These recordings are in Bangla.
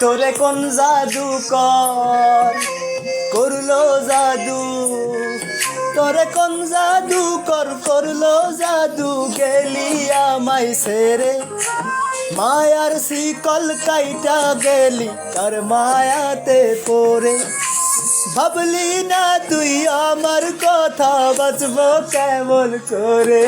তোরে কোন জাদু কর করল জাদু? তোরে কোন জাদু কর করল জাদু? গেলি আমায় সেরে মায়ার শিকল কাইটা গেলি তার মায়াতে পড়ে। ভাবলি না তুই আমার কথা বাঁচবো কেমন করে?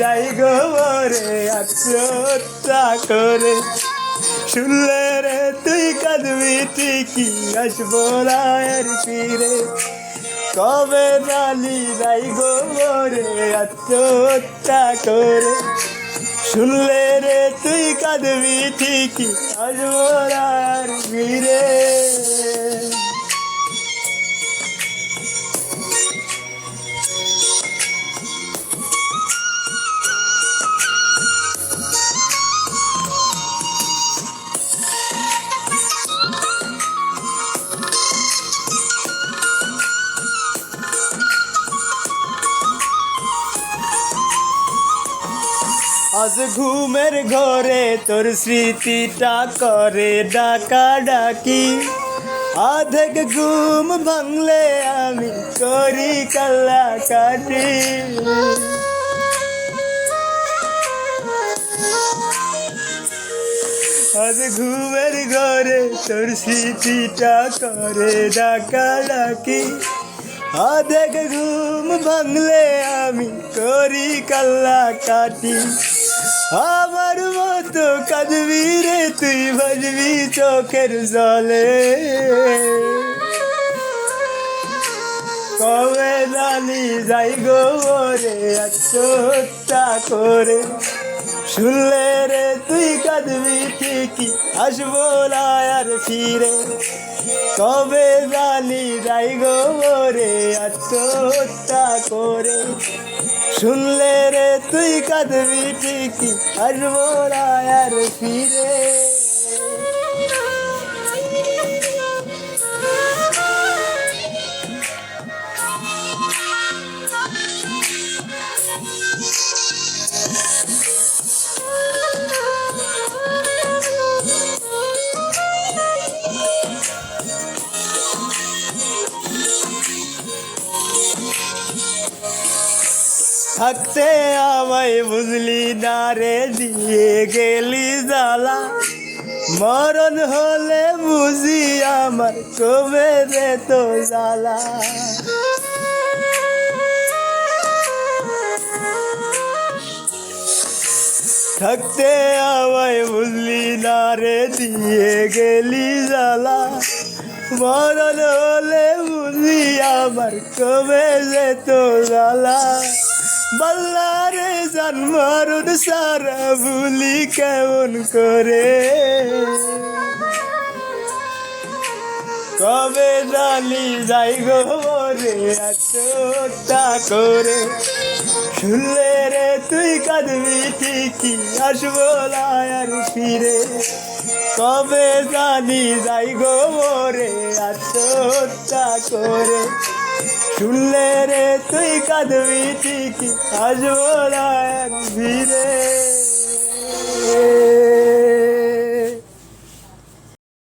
যাই গোবরে আত্মহত্যা করে। শুনলে রে, তুই কাঁদবি ঠিকই, আসব রায়ের ফিরে কবে জানি যাই গোবরে আত্মহত্যা করে। শুনলে রে, তুই কাঁদবি ঠিকই, আসব রায়ের ফিরে আজ ঘুমের ঘরে তোর স্মৃতিটা করে ডাকা ডাকি আধেক ঘুম ভাঙলে আমি করি কাল্লা কাটি আজ ঘুমের ঘরে তোর স্মৃতিটা করে ডাকা ডাকি আধেক ঘুম ভাঙলে আমি করি কাল্লা কাটি আমার মতো কাঁদবি রে তুই ভাজবি চোখের জলে। কবে জানি যাই গো রে আত্মহত্যা করে। শুনলে রে তুই কাঁদবি ঠিকই, আসব না আর ফিরে। কবে জানি যাই গো রে আত্মহত্যা করে। শুনলে রে তুই কাঁদবি ঠিকই আর না আর ফিরে। থাকতে আমায় বুঝলি না রে, দিয়ে গেলি জ্বালা। মরণ হলে বুঝি আমার কবে রে তো জ্বালা। থাকতে আমায় বুঝলি না রে, দিয়ে গেলি জ্বালা। মরণ হলে বুঝি আমার কবে যে তো জ্বালা। বল্লারে জন্মরুন সারা ভুলি কেমন করে? কবে জানি যাই গো রে আত্মহত্যা করে। শুনলে রে তুই কাঁদবি ঠিকই, আসব আর ফিরে। কবে জানি যাই গো রে আত্মহত্যা করে। শুনলে রে তুই কাঁদবি ঠিকই। আসব না এক ভিড়ে।